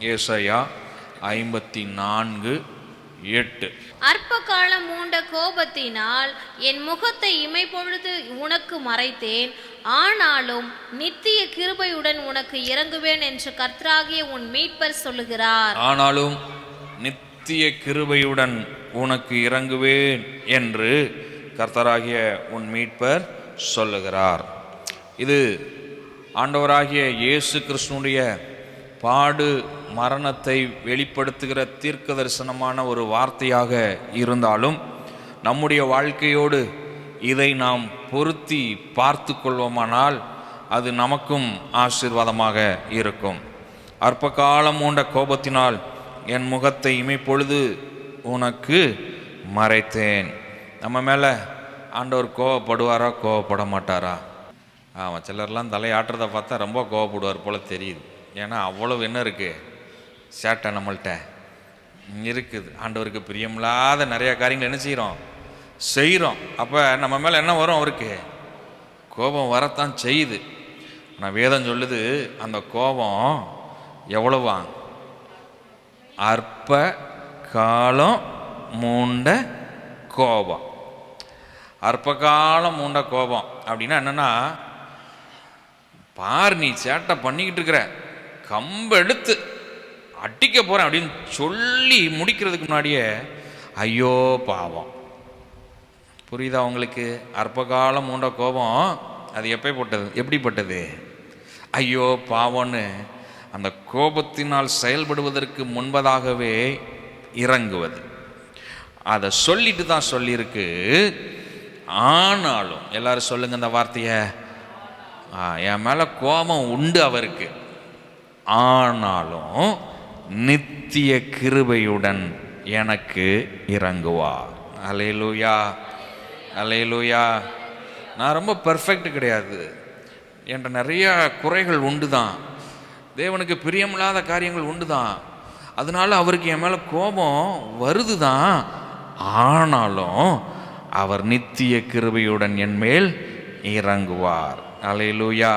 ஏசாயா ஐம்பத்தி நான்கு எட்டு. அற்ப காலம் மூண்ட கோபத்தினால் என் முகத்தை இமைப்பொழுது உனக்கு மறைத்தேன். ஆனாலும் நித்திய கிருபையுடன் உனக்கு இறங்குவேன் என்று கர்த்தராகிய உன் மீட்பர் சொல்லுகிறார். ஆனாலும் நித்திய கிருபையுடன் உனக்கு இறங்குவேன் என்று கர்த்தராகிய உன் மீட்பர் சொல்லுகிறார். இது ஆண்டவராகிய இயேசு கிறிஸ்துனுடைய பாடு மரணத்தை வெளிப்படுத்துகிற தீர்க்க தரிசனமான ஒரு வார்த்தையாக இருந்தாலும் நம்முடைய வாழ்க்கையோடு இதை நாம் பொருத்தி பார்த்து கொள்வோமானால் அது நமக்கும் ஆசீர்வாதமாக இருக்கும். அற்ப காலம் உண்ட கோபத்தினால் என் முகத்தை இமைப்பொழுது உனக்கு மறைத்தேன். நம்ம மேலே ஆண்டவர் கோவப்படுவாரா கோவப்பட மாட்டாரா? ஆமாம் சிலர்லாம் தலையாட்டுறதை பார்த்தா ரொம்ப கோவப்படுவார் போல் தெரியுது. ஏன்னா அவ்வளவு என்ன இருக்குது சேட்டை நம்மள்கிட்ட இருக்குது. ஆண்டவருக்கு பிரியமில்லாத நிறையா காரியங்கள் என்ன செய்கிறோம் செய்கிறோம் அப்போ நம்ம மேலே என்ன வரும் அவருக்கு? கோபம் வரத்தான் செய்யுது. ஆனால் வேதம் சொல்லுது அந்த கோபம் எவ்வளவா? அற்ப காலம் மூண்ட கோபம். அற்ப காலம் மூண்ட கோபம். அப்படின்னா என்னென்னா பார் நீ சேட்டை பண்ணிக்கிட்டு இருக்கிற. கம்பெடுத்து எடுத்து போகிறேன் அப்படின்னு சொல்லி முடிக்கிறதுக்கு முன்னாடியே ஐயோ பாவம். புரியுதா உங்களுக்கு? அற்பகாலம் மூண்ட கோபம். அது எப்படிப்பட்டது எப்படிப்பட்டது ஐயோ பாவம்னு அந்த கோபத்தினால் செயல்படுவதற்கு முன்பதாகவே இறங்குவது. அதை சொல்லிட்டு தான் சொல்லியிருக்கு. ஆனாலும் எல்லாரும் சொல்லுங்க இந்த வார்த்தையை. என் மேலே கோபம் உண்டு அவருக்கு. ஆனாலும் நித்திய கிருபையுடன் எனக்கு இறங்குவார். அலையலூயா அலையலூயா நான் ரொம்ப பெர்ஃபெக்ட் கிடையாது. என்ற நிறைய குறைகள் உண்டு தான் தேவனுக்கு பிரியமில்லாத காரியங்கள் உண்டு தான் அதனால அவருக்கு என் மேலே கோபம் வருது தான் ஆனாலும் அவர் நித்திய கிருபையுடன் என் மேல் இறங்குவார். அலையலூயா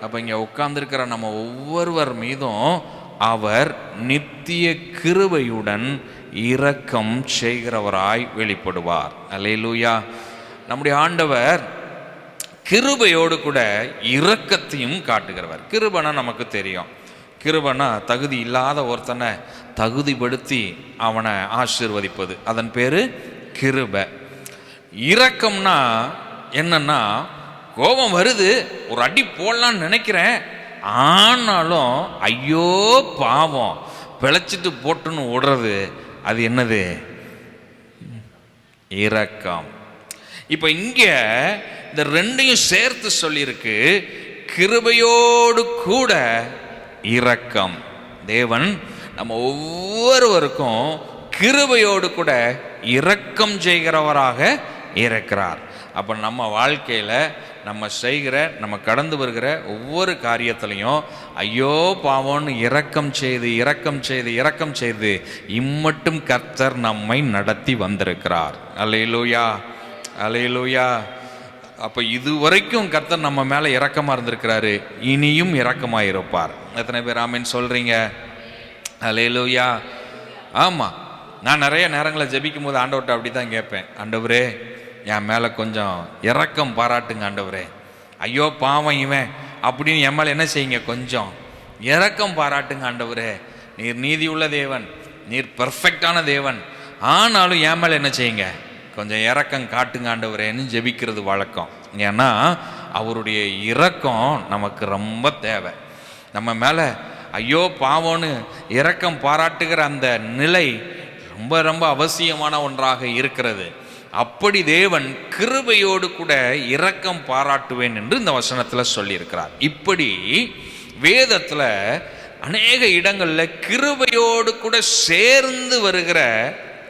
அப்போ இங்கே உட்கார்ந்துருக்கிற நம்ம ஒவ்வொருவர் மீதும் அவர் நித்திய கிருபையுடன் இரக்கம் செய்கிறவராய் வெளிப்படுவார். அலையலூயா நம்முடைய ஆண்டவர் கிருபையோடு கூட இரக்கத்தையும் காட்டுகிறவர். கிருபனா நமக்கு தெரியும். கிருபனா தகுதி இல்லாத ஒருத்தனை தகுதிப்படுத்தி அவனை ஆசீர்வதிப்பது. அதன் பேர் கிருபை. இரக்கம்னா என்னன்னா கோபம் வருது. ஒரு அடி போடலான்னு நினைக்கிறேன். ஆனாலும் ஐயோ பாவம். பிழைச்சிட்டு போட்டுன்னு ஓடுறது அது என்னது? இரக்கம். இப்போ இங்கே இந்த ரெண்டையும் சேர்த்து சொல்லியிருக்கு கிருபையோடு கூட இரக்கம். தேவன் நம்ம ஒவ்வொருவருக்கும் கிருபையோடு கூட இரக்கம் செய்கிறவராக இருக்கிறார். அப்போ நம்ம வாழ்க்கையில் நம்ம செய்கிற நம்ம கடந்து வருகிற ஒவ்வொரு காரியத்திலையும் ஐயோ பாவம்னு இரக்கம் செய்து இரக்கம் செய்து இரக்கம் செய்து இம்மட்டும் கர்த்தர் நம்மை நடத்தி வந்திருக்கிறார். அலையிலூயா அலையிலூயா அப்போ இதுவரைக்கும் கர்த்தர் நம்ம மேலே இரக்கமாக இருந்திருக்கிறாரு இனியும் இரக்கமாக இருப்பார் எத்தனை பேர் ஆமீன் சொல்கிறீங்க அலையிலூயா ஆமாம் நான் நிறைய நேரங்களை ஜபிக்கும் போது ஆண்டவர்கிட்ட அப்படி தான் கேட்பேன். ஆண்டவரே என் மேலே கொஞ்சம் இறக்கம் பாராட்டுங்க ஆண்டவரே. ஐயோ பாவம் இவன். அப்படின்னு என் மேலே என்ன செய்யுங்க? கொஞ்சம் இறக்கம் பாராட்டுங்க ஆண்டவரே. நீர் நீதி உள்ள தேவன். நீர் பர்ஃபெக்டான தேவன். ஆனாலும் என் மேலே என்ன செய்யுங்க? கொஞ்சம் இறக்கம் காட்டுங்க ஆண்டவரேன்னு ஜெபிக்கிறது வழக்கம். ஏன்னா அவருடைய இறக்கம் நமக்கு ரொம்ப தேவை. நம்ம மேலே ஐயோ பாவம்னு இறக்கம் பாராட்டுகிற அந்த நிலை ரொம்ப ரொம்ப அவசியமான ஒன்றாக இருக்கிறது. அப்படி தேவன் கிருபையோடு கூட இரக்கம் பாராட்டுவேன் என்று இந்த வசனத்தில் சொல்லியிருக்கிறார். இப்படி வேதத்தில் அநேக இடங்களில் கிருபையோடு கூட சேர்ந்து வருகிற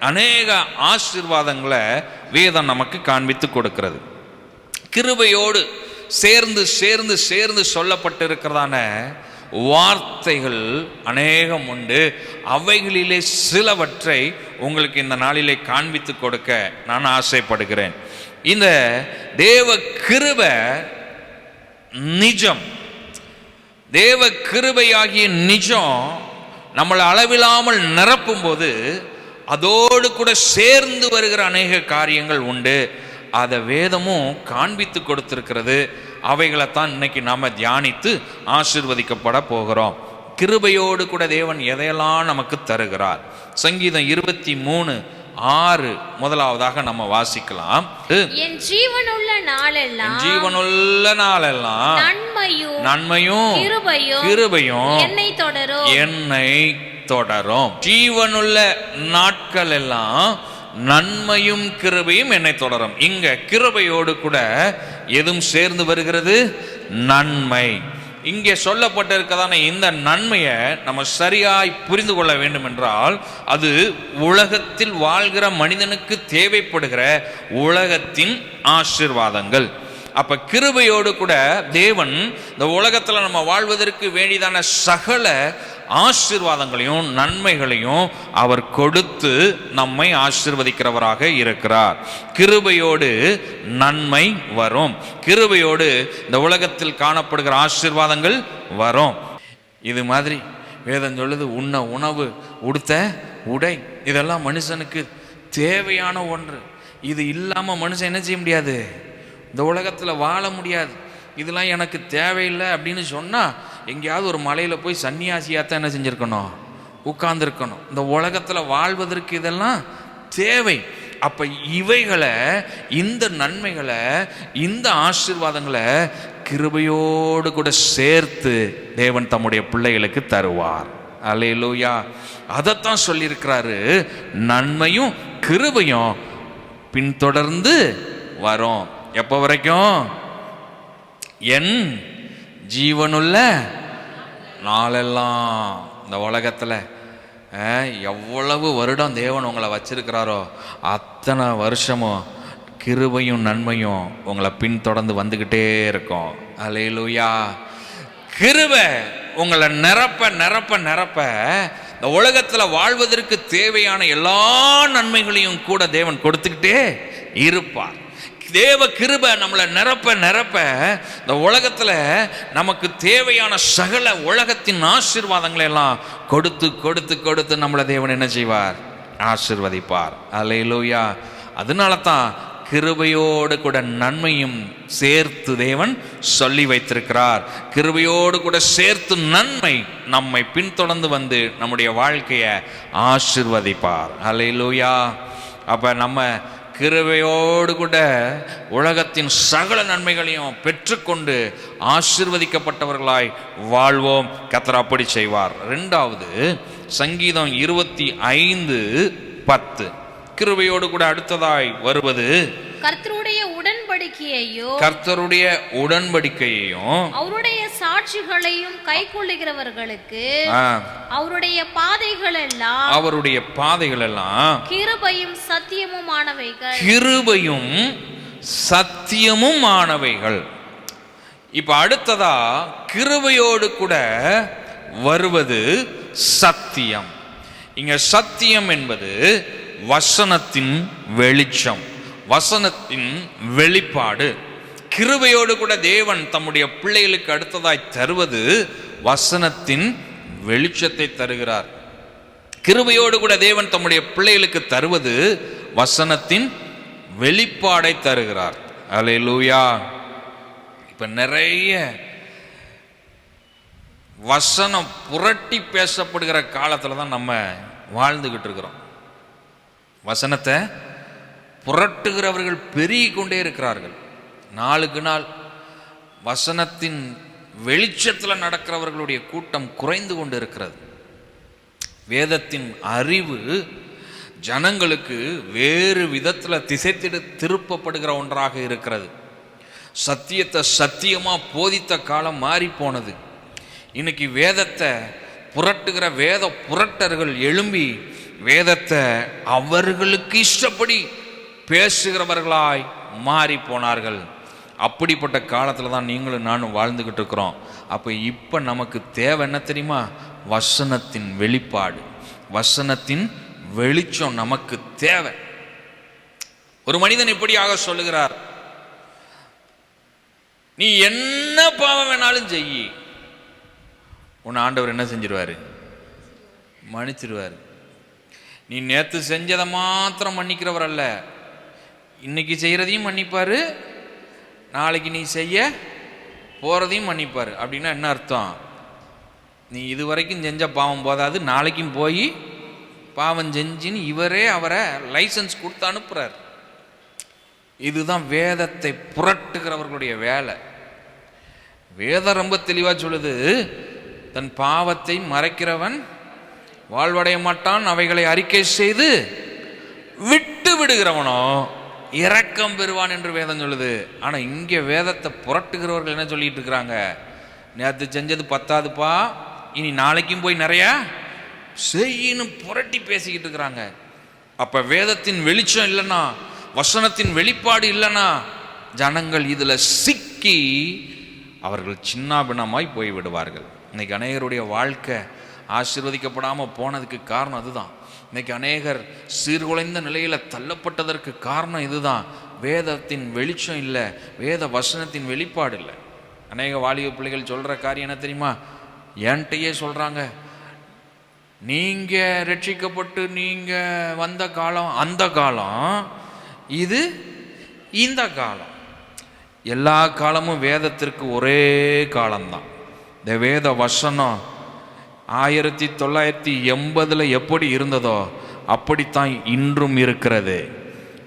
அநேக ஆசீர்வாதங்களை வேதம் நமக்கு காண்பித்து கொடுக்கிறது. கிருபையோடு சேர்ந்து சேர்ந்து சேர்ந்து சொல்லப்பட்டிருக்கிறதான வார்த்தைகள் அநேகம் உண்டு. அவைகளிலே சிலவற்றை உங்களுக்கு இந்த நாளிலே காண்பித்து கொடுக்க நான் ஆசைப்படுகிறேன். இந்த தேவ கிருப நிஜம். தேவ கிருபையாகிய நிஜம் நம்மளை அளவில்லாமல் நிரப்பும் போது அதோடு கூட சேர்ந்து வருகிற அநேக காரியங்கள் உண்டு. அதை வேதமும் காண்பித்து கொடுத்திருக்கிறது. அவைகளைத்தான் இன்னைக்கு நாம தியானித்து ஆசிர்வதிக்கப்பட போகிறோம். கிருபையோடு கூட தேவன் எதையெல்லாம் நமக்கு தருகிறார்? சங்கீதம் இருபத்தி மூணு ஆறு முதலாவதாக நம்ம வாசிக்கலாம். என் ஜீவனுள்ள நாளெல்லாம் ஜீவனுள்ள நாளெல்லாம் நன்மையும் நன்மையும் கிருபையும் கிருபையும் என்னை தொடரும். என்னை தொடரும். ஜீவனுள்ள நாட்கள் எல்லாம் நன்மையும் கிருபையும் என்னை தொடரும். இங்க கிருபையோடு கூட எதுவும் சேர்ந்து வருகிறது? நன்மை. இங்கே சொல்லப்பட்டிருக்கதான இந்த நன்மையை நம்ம சரியாய் புரிந்து கொள்ள வேண்டும் என்றால் அது உலகத்தில் வாழ்கிற மனிதனுக்கு தேவைப்படுகிற உலகத்தின் ஆசிர்வாதங்கள். அப்ப கிருபையோடு கூட தேவன் இந்த உலகத்தில் நம்ம வாழ்வதற்கு வேண்டியதான சகல ஆசீர்வாதங்களையும் நன்மைகளையும் அவர் கொடுத்து நம்மை ஆசீர்வதிக்கிறவராக இருக்கிறார். கிருபையோடு நன்மை வரும். கிருபையோடு இந்த உலகத்தில் காணப்படுகிற ஆசீர்வாதங்கள் வரும். இது மாதிரி வேதம் சொல்லுது உண்ண உணவு உடுத்த உடை. இதெல்லாம் மனுஷனுக்கு தேவையான ஒன்று. இது இல்லாமல் மனுஷன் என்ன செய்ய முடியாது? இந்த உலகத்தில் வாழ முடியாது. இதெல்லாம் எனக்கு தேவையில்லை அப்படின்னு சொன்னால் எங்கேயாவது ஒரு மலையில் போய் சன்னியாசியாத்தான் என்ன செஞ்சுருக்கணும்? உட்கார்ந்துருக்கணும். இந்த உலகத்தில் வாழ்வதற்கு இதெல்லாம் தேவை. அப்போ இவைகளை இந்த நன்மைகளை இந்த ஆசீர்வாதங்களை கிருபையோடு கூட சேர்த்து தேவன் தம்முடைய பிள்ளைகளுக்கு தருவார். அலையிலூயா அதைத்தான் சொல்லியிருக்கிறாரு. நன்மையும் கிருபையும் பின்தொடர்ந்து வரும். எப்போ வரைக்கும்? என் ஜீவனுள்ள நாளெல்லாம் இந்த உலகத்தில் எவ்வளவு வருடம் தேவன் உங்களை வச்சிருக்கிறாரோ அத்தனை வருஷமும் கிருபையும் நன்மையும் உங்களை பின்தொடர்ந்து வந்துக்கிட்டே இருக்கும். அலையிலுயா கிருபை உங்களை நிரப்ப நிரப்ப நிரப்ப இந்த உலகத்தில் வாழ்வதற்கு தேவையான எல்லா நன்மைகளையும் கூட தேவன் கொடுத்துக்கிட்டே இருப்பார். தேவ கிருபை நம்மளை நிரப்ப நிரப்ப இந்த உலகத்தில் நமக்கு தேவையான சகல உலகத்தின் ஆசீர்வாதங்களை எல்லாம் கொடுத்து கொடுத்து கொடுத்து நம்மளை தேவன் என்ன செய்வார்? ஆசிர்வதிப்பார். அலையிலூயா அதனால தான் கிருபையோடு கூட நன்மையும் சேர்த்து தேவன் சொல்லி வைத்திருக்கிறார். கிருபையோடு கூட சேர்த்து நன்மை நம்மை பின்தொடர்ந்து வந்து நம்முடைய வாழ்க்கையை ஆசிர்வதிப்பார். அலையிலூயா அப்போ நம்ம கிருவையோடு கூட உலகத்தின் சகல நன்மைகளையும் பெற்றுக்கொண்டு ஆசிர்வதிக்கப்பட்டவர்களாய் வாழ்வோம். கத்தர் அப்படி செய்வார். ரெண்டாவது சங்கீதம் இருபத்தி ஐந்து பத்து. கிருவையோடு கூட அடுத்ததாய் வருவது கர்த்தரோடு உடன்படிக்கையையோ கர்த்தருடைய உடன்படிக்கையையும் அவருடைய சாட்சிகளையும் கைக்கொள்ளுகிறவர்களுக்கு அவருடைய பாதைகள் எல்லாம் அவருடைய பாதைகள் எல்லாம் கிருபையும் சத்தியமுமானவைகள். கிருபையும் சத்தியமும் ஆனவைகள் இப்ப அடுத்ததா கிருபையோடு கூட வருவது சத்தியம். இங்க சத்தியம் என்பது வசனத்தின் வெளிச்சம். வசனத்தின் வெளிப்பாடு. கிருபையோடு கூட தேவன் தம்முடைய பிள்ளைகளுக்கு அடுத்ததாய் தருவது வசனத்தின் வெளிச்சத்தை தருகிறார். கிருபையோடு கூட தேவன் தம்முடைய பிள்ளைகளுக்கு தருவது வசனத்தின் வெளிப்பாடை தருகிறார். அல்லேலூயா இப்ப நிறைய வசனம் புரட்டி பேசப்படுகிற காலத்துல தான் நம்ம வாழ்ந்துகிட்டு இருக்கிறோம். வசனத்தை புரட்டுகிறவர்கள் பெருகி கொண்டே இருக்கிறார்கள். நாளுக்கு நாள் வசனத்தின் வெளிச்சத்தில் நடக்கிறவர்களுடைய கூட்டம் குறைந்து கொண்டு இருக்கிறது. வேதத்தின் அறிவு ஜனங்களுக்கு வேறு விதத்தில் திசைத்திட திருப்பப்படுகிற ஒன்றாக இருக்கிறது. சத்தியத்தை சத்தியமாக போதித்த காலம் மாறி போனது இன்னைக்கு வேதத்தை புரட்டுகிற வேத புரட்டர்கள் எழும்பி வேதத்தை அவர்களுக்கு இஷ்டப்படி பேசுகிறவர்களாய் மாறி போனார்கள். அப்படிப்பட்ட காலத்தில் தான் நீங்களும் நானும் வாழ்ந்துக்கிட்டு இருக்கிறோம். அப்போ இப்போ நமக்கு தேவை என்ன தெரியுமா? வசனத்தின் வெளிப்பாடு. வசனத்தின் வெளிச்சம் நமக்கு தேவை. ஒரு மனிதன் இப்படியாக சொல்லுகிறார்? நீ என்ன பாவம் வேணாலும் செய் உன் ஆண்டவர் என்ன செஞ்சிருவாரு? மன்னிச்சிருவார். நீ நேற்று செஞ்சதை மாத்திரம் மன்னிக்கிறவர் அல்ல. இன்னைக்கு செய்கிறதையும் மன்னிப்பார். நாளைக்கு நீ செய்ய போகிறதையும் மன்னிப்பார். அப்படின்னா என்ன அர்த்தம்? நீ இது வரைக்கும் செஞ்ச பாவம் போதாது. நாளைக்கும் போய் பாவம் செஞ்சுன்னு இவரே அவரை லைசன்ஸ் கொடுத்து அனுப்புகிறார் இதுதான் வேதத்தை புரட்டுகிறவர்களுடைய வேலை. வேதம் ரொம்ப தெளிவாக சொல்லுது. தன் பாவத்தை மறைக்கிறவன் வாழ்வடைய மாட்டான். அவைகளை அறிக்கை செய்து விட்டு விடுகிறவனோ இரக்கம் பெறுவான் என்று வேதம் சொல்லுது. ஆனால் இங்கே வேதத்தை புரட்டுகிறவர்கள் என்ன சொல்லிட்டு இருக்கிறாங்க? நேற்று செஞ்சது பத்தாதுப்பா இனி நாளைக்கும் போய் நிறையா செய்யின்னு புரட்டி பேசிக்கிட்டு இருக்கிறாங்க. அப்போ வேதத்தின் வெளிச்சம் இல்லைன்னா வசனத்தின் வெளிப்பாடு இல்லைன்னா ஜனங்கள் இதில் சிக்கி அவர்கள் சின்னாபின்னமாய் போய் விடுவார்கள் இன்னைக்கு அநேகருடைய வாழ்க்கை ஆசீர்வதிக்கப்படாமல் போனதுக்கு காரணம் அதுதான். இன்னைக்கு அநேகர் சீர்குலைந்த நிலையில் தள்ளப்பட்டதற்கு காரணம் இதுதான். வேதத்தின் வெளிச்சம் இல்லை. வேத வசனத்தின் வெளிப்பாடு இல்லை. அநேக வாலிப பிள்ளைகள் சொல்கிற காரியம் என்ன தெரியுமா? என்கிட்டயே சொல்கிறாங்க நீங்கள் ரட்சிக்கப்பட்டு நீங்கள் வந்த காலம் அந்த காலம் இது இந்த காலம். எல்லா காலமும் வேதத்திற்கு ஒரே காலம்தான். இந்த வேத வசனம் ஆயிரத்தி தொள்ளாயிரத்தி எண்பதில் எப்படி இருந்ததோ அப்படித்தான் இன்றும் இருக்கிறது.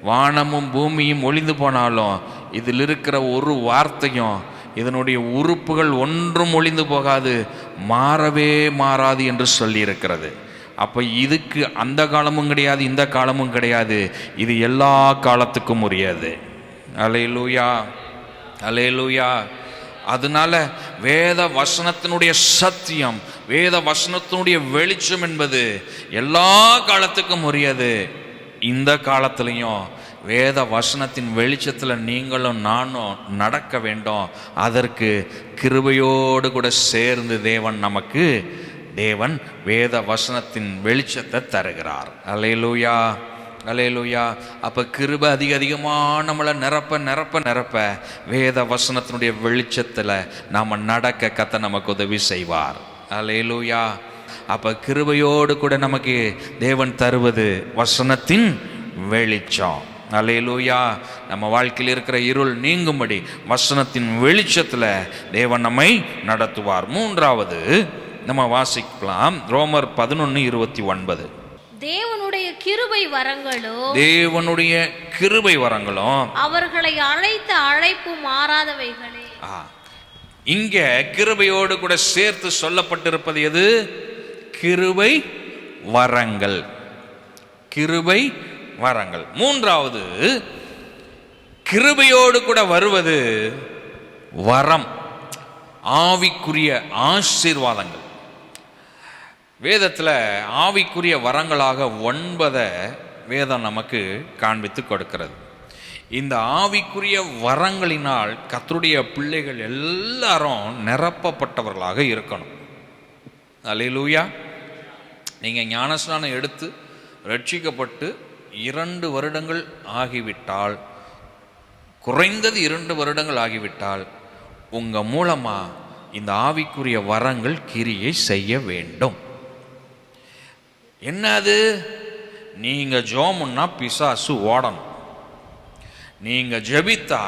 வானமும் பூமியும் ஒளிந்து போனாலும் இதில் இருக்கிற ஒரு வார்த்தையும் இதனுடைய உறுப்புகள் ஒன்றும் ஒளிந்து போகாது மாறவே மாறாது என்று சொல்லியிருக்கிறது. அப்போ இதுக்கு அந்த காலமும் கிடையாது இந்த காலமும் கிடையாது. இது எல்லா காலத்துக்கும் உரியது. அலையலூயா அலையலூயா அதனால வேத வசனத்தினுடைய சத்தியம் வேத வசனத்தினுடைய வெளிச்சம் என்பது எல்லா காலத்துக்கும் உரியது. இந்த காலத்திலையும் வேத வசனத்தின் வெளிச்சத்தில் நீங்களும் நானும் நடக்க வேண்டும். அதற்கு கிருபையோடு கூட சேர்ந்து தேவன் நமக்கு தேவன் வேத வசனத்தின் வெளிச்சத்தை தருகிறார். அலையலூயா அலையலூயா. அப்போ கிருப அதிக அதிகமாக நம்மளை நிரப்ப நிரப்ப நிரப்ப வேத வசனத்தினுடைய வெளிச்சத்தில் நாம் நடக்க கத்த நமக்கு உதவி செய்வார். அலையலூயா. அப்போ கிருபையோடு கூட நமக்கு தேவன் தருவது வசனத்தின் வெளிச்சம். அலையலூயா. நம்ம வாழ்க்கையில் இருக்கிற இருள் நீங்கும்படி வசனத்தின் வெளிச்சத்தில் தேவன் நம்மை நடத்துவார். மூன்றாவது நம்ம வாசிக்கலாம். ரோமர் பதினொன்று இருபத்தி ஒன்பது. தேவனுடைய கிருபை வரங்களோ தேவனுடைய கிருபை வரங்களும். அவர்களை அழைத்த அழைப்பு மாறாதவைகளே. இங்க கிருபையோடு கூட சேர்த்து சொல்லப்பட்டிருப்பது எது? கிருபை வரங்கள். கிருபை வரங்கள். மூன்றாவது கிருபையோடு கூட வருவது வரம். ஆவிக்குரிய ஆசீர்வாதங்கள். வேதத்தில் ஆவிக்குரிய வரங்களாக ஒன்பதை வேதம் நமக்கு காண்பித்து கொடுக்கிறது. இந்த ஆவிக்குரிய வரங்களினால் கத்தருடைய பிள்ளைகள் எல்லாரும் நிரப்பப்பட்டவர்களாக இருக்கணும். அலையிலூயா நீங்கள் ஞானஸ்நானம் எடுத்து ரட்சிக்கப்பட்டு இரண்டு வருடங்கள் ஆகிவிட்டால் குறைந்தது இரண்டு வருடங்கள் ஆகிவிட்டால் உங்கள் மூலமாக இந்த ஆவிக்குரிய வரங்கள் கிரியை செய்ய வேண்டும். என்னது? நீங்கள் ஜோமுன்னா பிசாசு ஓடணும். நீங்கள் ஜெபித்தா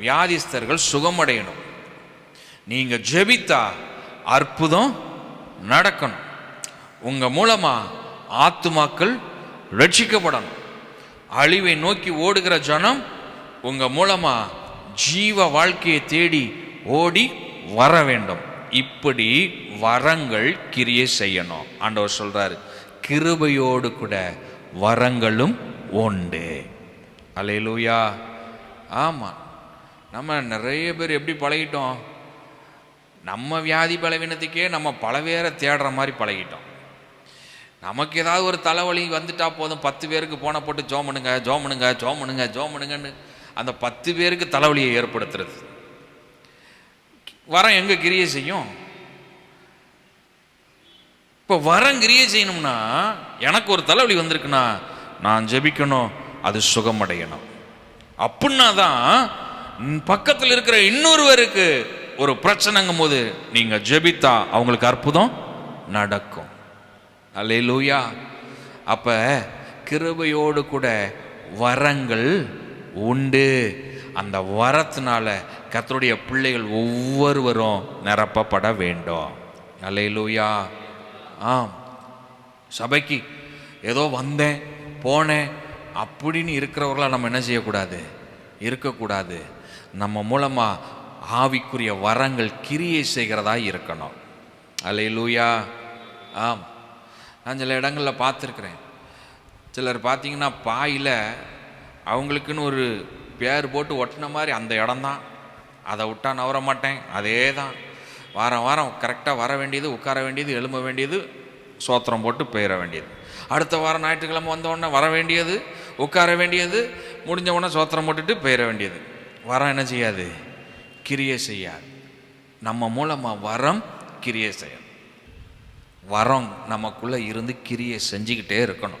வியாதிஸ்தர்கள் சுகமடையணும். நீங்கள் ஜெபித்தா அற்புதம் நடக்கணும். உங்கள் மூலமாக ஆத்துமாக்கள் ரட்சிக்கப்படணும். அழிவை நோக்கி ஓடுகிற ஜனம் உங்கள் மூலமாக ஜீவ வாழ்க்கையை தேடி ஓடி வர வேண்டும். இப்படி வரங்கள் கிரியை செய்யணும். ஆண்டவர் சொல்கிறாரு கிருபையோடு கூட வரங்களும் உண்டு. அலையலூயா ஆமாம் நம்ம நிறைய பேர் எப்படி பழகிட்டோம்? நம்ம வியாதி பலவீனத்துக்கே நம்ம பல பேரை தேடுற மாதிரி பழகிட்டோம். நமக்கு ஏதாவது ஒரு தலைவலி வந்துட்டா போதும். பத்து பேருக்கு போன போட்டு ஜோம் பண்ணுங்க ஜோம் பண்ணுங்க ஜோம் பண்ணுங்க ஜோம் பண்ணுங்கன்னு அந்த பத்து பேருக்கு தலைவலியை ஏற்படுத்துறது. வரம் எங்கே கிரியை செய்யும்? இப்போ வரம் கிரியை செய்யணும்னா எனக்கு ஒரு தலைவலி வந்திருக்குன்னா நான் ஜெபிக்கணும் அது சுகமடையணும். அப்படின்னா தான் பக்கத்தில் இருக்கிற இன்னொருவருக்கு ஒரு பிரச்சனைங்கும் போது நீங்கள் ஜெபித்தா அவங்களுக்கு அற்புதம் நடக்கும். அல்லேலூயா அப்போ கிருபையோடு கூட வரங்கள் உண்டு. அந்த வரத்தினால கத்தருடைய பிள்ளைகள் ஒவ்வொருவரும் நிரப்பப்பட வேண்டும். அல்லேலூயா ஆம் சபைக்கு ஏதோ வந்தேன் போனேன் அப்படின்னு இருக்கிறவர்களாக நம்ம என்ன செய்யக்கூடாது? இருக்கக்கூடாது. நம்ம மூலமாக ஆவிக்குரிய வரங்கள் கிரியை செய்கிறதா இருக்கணும். அல்லேலூயா. ஆம் நான் சில இடங்களில் பார்த்துருக்குறேன். சிலர் பார்த்தீங்கன்னா பாயில் அவங்களுக்குன்னு ஒரு பேர் போட்டு ஒட்டின மாதிரி அந்த இடம்தான். அதை விட்டா நவர மாட்டேன் அதே தான் வாரம் வாரம் கரெக்டாக வர வேண்டியது உட்கார வேண்டியது எழும்ப வேண்டியது சோத்திரம் போட்டு போயிட வேண்டியது. அடுத்த வாரம் ஞாயிற்றுக்கிழமை வந்த வர வேண்டியது உட்கார வேண்டியது முடிஞ்ச உடனே சோத்திரம் போட்டுட்டு போயிட வேண்டியது. வரம் என்ன செய்யாது? கிரியை செய்யாது. நம்ம மூலமாக வரம் கிரியை செய்யணும். வரம் நமக்குள்ளே இருந்து கிரியை செஞ்சுக்கிட்டே இருக்கணும்.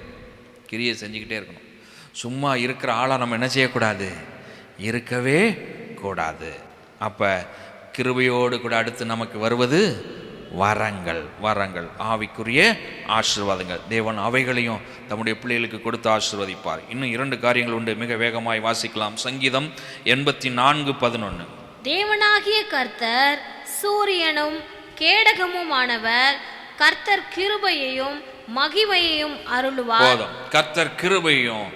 கிரியை செஞ்சுக்கிட்டே இருக்கணும். சும்மா இருக்கிற ஆளாக நம்ம என்ன செய்யக்கூடாது? இருக்கவே கூடாது. அப்போ கிருபையோடு கூட அடுத்து நமக்கு வருவது வரங்கள் வரங்கள். ஆவிக்குரிய ஆசீர்வாதங்கள். தேவன் அவைகளையும் தம்முடைய பிள்ளைகளுக்கு கொடுத்து ஆசீர்வதிப்பார். இன்னும் இரண்டு காரியங்கள் உண்டு. மிக வேகமாய் வாசிக்கலாம். சங்கீதம் எண்பத்தி நான்கு பதினொன்று தேவனாகிய கர்த்தர் சூரியனும் கேடகமுமானவர். கர்த்தர் கிருபையையும் மகிமையையும் அருளுவார். போதும். கர்த்தர் கிருபையும்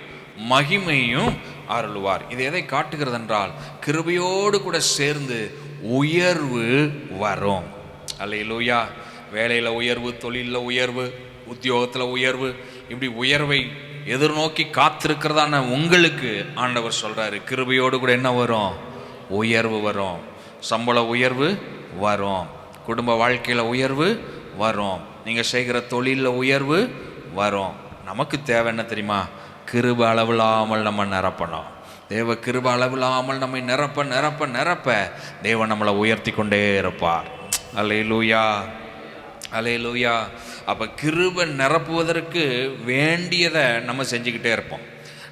மகிமையும் அருளுவார். இது எதை காட்டுகிறது என்றால் கிருபையோடு கூட சேர்ந்து உயர்வு வரும். அல்லையிலூயா வேலையில் உயர்வு தொழிலில் உயர்வு உத்தியோகத்தில் உயர்வு இப்படி உயர்வை எதிர்நோக்கி காத்திருக்கிறதான உங்களுக்கு ஆண்டவர் சொல்கிறாரு கிருபையோடு கூட என்ன வரும்? உயர்வு வரும். சம்பள உயர்வு வரும். குடும்ப வாழ்க்கையில் உயர்வு வரும். நீங்கள் செய்கிற தொழிலில் உயர்வு வரும். நமக்கு தேவை என்ன தெரியுமா? கிருப அளவில்லாமல் நம்ம நிரப்பணும். தேவ கிருப அளவில்லாமல் நம்மை நிரப்ப நிரப்ப நிரப்ப. தேவன் நம்மளை உயர்த்தி கொண்டே இருப்பார். அலே லூயா அலே லூயா அப்போ கிருபை நிரப்புவதற்கு வேண்டியதை நம்ம செஞ்சுக்கிட்டே இருப்போம்.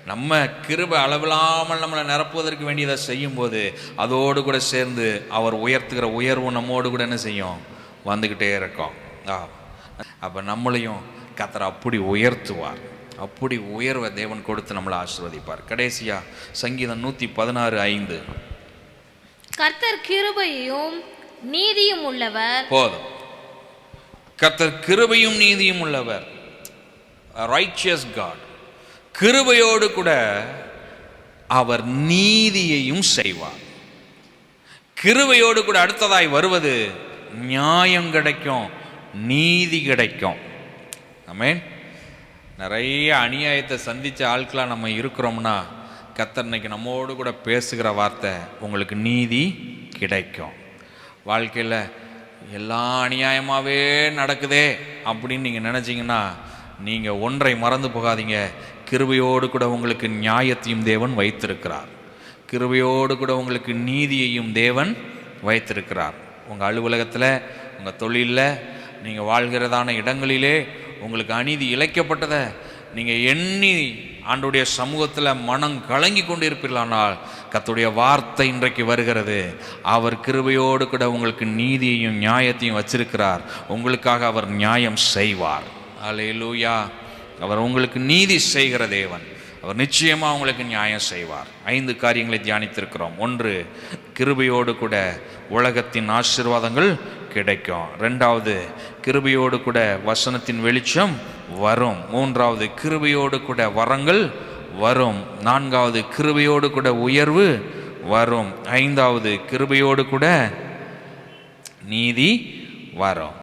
நம்ம கிருப அளவில்லாமல் நம்மளை நிரப்புவதற்கு வேண்டியதை செய்யும்போது அதோடு கூட சேர்ந்து அவர் உயர்த்துகிற உயர்வு நம்மோடு கூட என்ன செய்யும்? வந்துக்கிட்டே இருக்கோம். ஆ. அப்போ நம்மளையும் கத்தரை அப்படி உயர்த்துவார். அப்படி உயர்வை தேவன் கொடுத்து நம்மளை ஆசீர்வதிப்பார். கடைசியா சங்கீதம் நூற்றி பதினாறு ஐந்து. கர்த்தர் கிருபையும் நீதியும் உள்ளவர். போதும். கர்த்தர் கிருபையும் நீதியும் உள்ளவர். ரைச்சியஸ் காட் கிருபையோடு கூட அவர் நீதியையும் செய்வார். கிருபையோடு கூட அடுத்ததாய் வருவது நியாயம் கிடைக்கும் நீதி கிடைக்கும். ஆமென் நிறைய அநியாயத்தை சந்தித்த ஆட்களாக நம்ம இருக்கிறோம்னா கத்தர் இன்னைக்கு நம்மோடு கூட பேசுகிற வார்த்தை உங்களுக்கு நீதி கிடைக்கும். வாழ்க்கையில் எல்லாம் அநியாயமாகவே நடக்குதே அப்படின்னு நீங்கள் நினச்சிங்கன்னா நீங்கள் ஒன்றை மறந்து போகாதீங்க. கிருபையோடு கூட உங்களுக்கு நியாயத்தையும் தேவன் வைத்திருக்கிறார். கிருபையோடு கூட உங்களுக்கு நீதியையும் தேவன் வைத்திருக்கிறார். உங்கள் அலுவலகத்தில் உங்கள் தொழிலில் நீங்கள் வாழ்கிறதான இடங்களிலே உங்களுக்கு அநீதி இழைக்கப்பட்டதை நீங்கள் எண்ணி ஆண்டுடைய சமூகத்தில் மனம் கலங்கி இருப்பீர்களானால் கத்துடைய வார்த்தை இன்றைக்கு வருகிறது. அவர் கிருபையோடு கூட உங்களுக்கு நீதியையும் நியாயத்தையும் வச்சிருக்கிறார். உங்களுக்காக அவர் நியாயம் செய்வார். அல்லேலூயா அவர் உங்களுக்கு நீதி செய்கிற தேவன். அவர் நிச்சயமாக உங்களுக்கு நியாயம் செய்வார். ஐந்து காரியங்களை தியானித்திருக்கிறோம். ஒன்று கிருபையோடு கூட உலகத்தின் ஆசீர்வாதங்கள் கிடைக்கும். ரெண்டாவது கிருபையோடு கூட வசனத்தின் வெளிச்சம் வரும். மூன்றாவது கிருபையோடு கூட வரங்கள் வரும். நான்காவது கிருபையோடு கூட உயர்வு வரும். ஐந்தாவது கிருபையோடு கூட நீதி வரும்.